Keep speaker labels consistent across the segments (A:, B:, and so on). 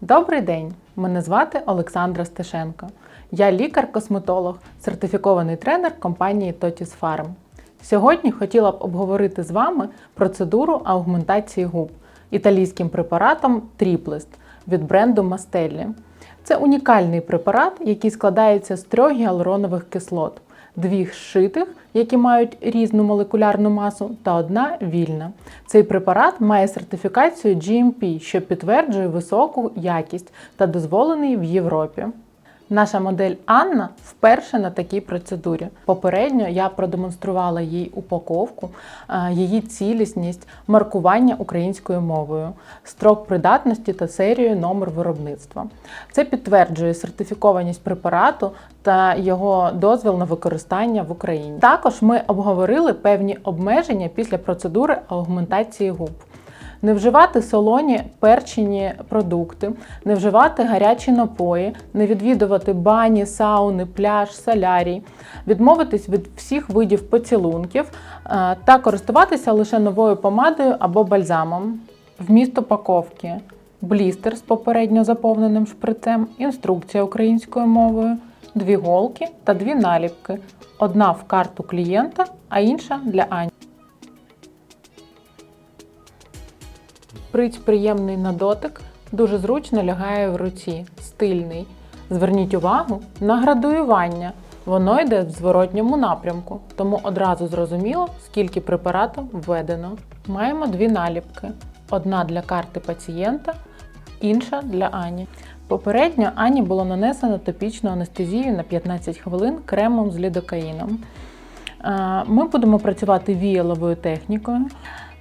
A: Добрий день! Мене звати Олександра Стешенко. Я лікар-косметолог, сертифікований тренер компанії Totis Farm. Сьогодні хотіла б обговорити з вами процедуру аугментації губ італійським препаратом Тріплест від бренду Мастеллі. Це унікальний препарат, який складається з трьох гіалуронових кислот, дві шитих, які мають різну молекулярну масу, та одна вільна. Цей препарат має сертифікацію GMP, що підтверджує високу якість та дозволений в Європі. Наша модель Анна вперше на такій процедурі. Попередньо я продемонструвала їй упаковку, е, її цілісність, маркування українською мовою, строк придатності та серію номер виробництва. Це підтверджує сертифікованість препарату та його дозвіл на використання в Україні. Також ми обговорили певні обмеження після процедури аугментації губ. Не вживати солоні перчені продукти, не вживати гарячі напої, не відвідувати бані, сауни, пляж, солярій, відмовитись від всіх видів поцілунків е, та користуватися лише новою помадою або бальзамом. Вміст упаковки, блістер з попередньо заповненим шприцем, інструкція українською мовою, дві голки та дві наліпки. Одна в карту клієнта, а інша для Ані. Приць приємний на дотик, дуже зручно лягає в руці, стильний. Зверніть увагу на градуювання. Воно йде в зворотньому напрямку, тому одразу зрозуміло, скільки препарату введено. Маємо дві наліпки: одна для карти пацієнта, інша для Ані. Попередньо Ані було нанесено топічну анестезію на 15 хвилин кремом з лідокаїном. Ми будемо працювати віяловою технікою.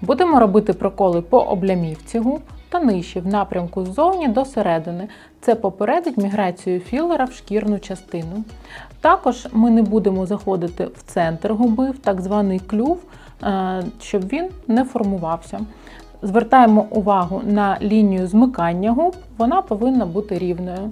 A: Будемо робити проколи по облямівці губ та нижче в напрямку ззовні до середини. Це попередить міграцію філера в шкірну частину. Також ми не будемо заходити в центр губи, в так званий клюв, е, щоб він не формувався. Звертаємо увагу на лінію змикання губ, вона повинна бути рівною.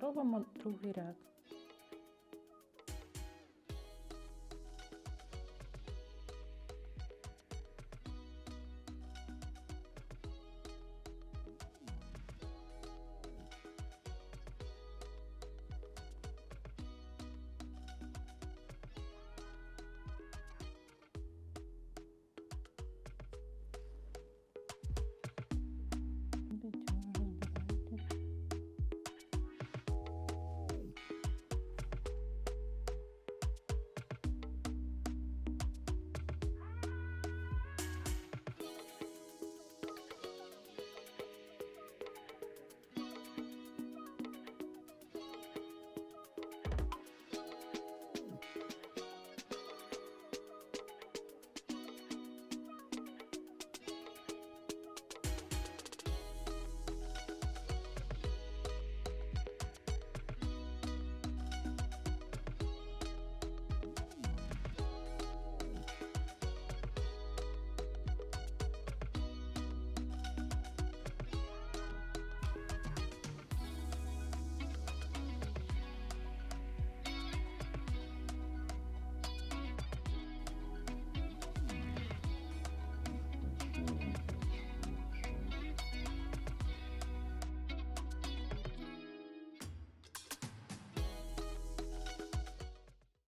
A: Робимо другий ряд.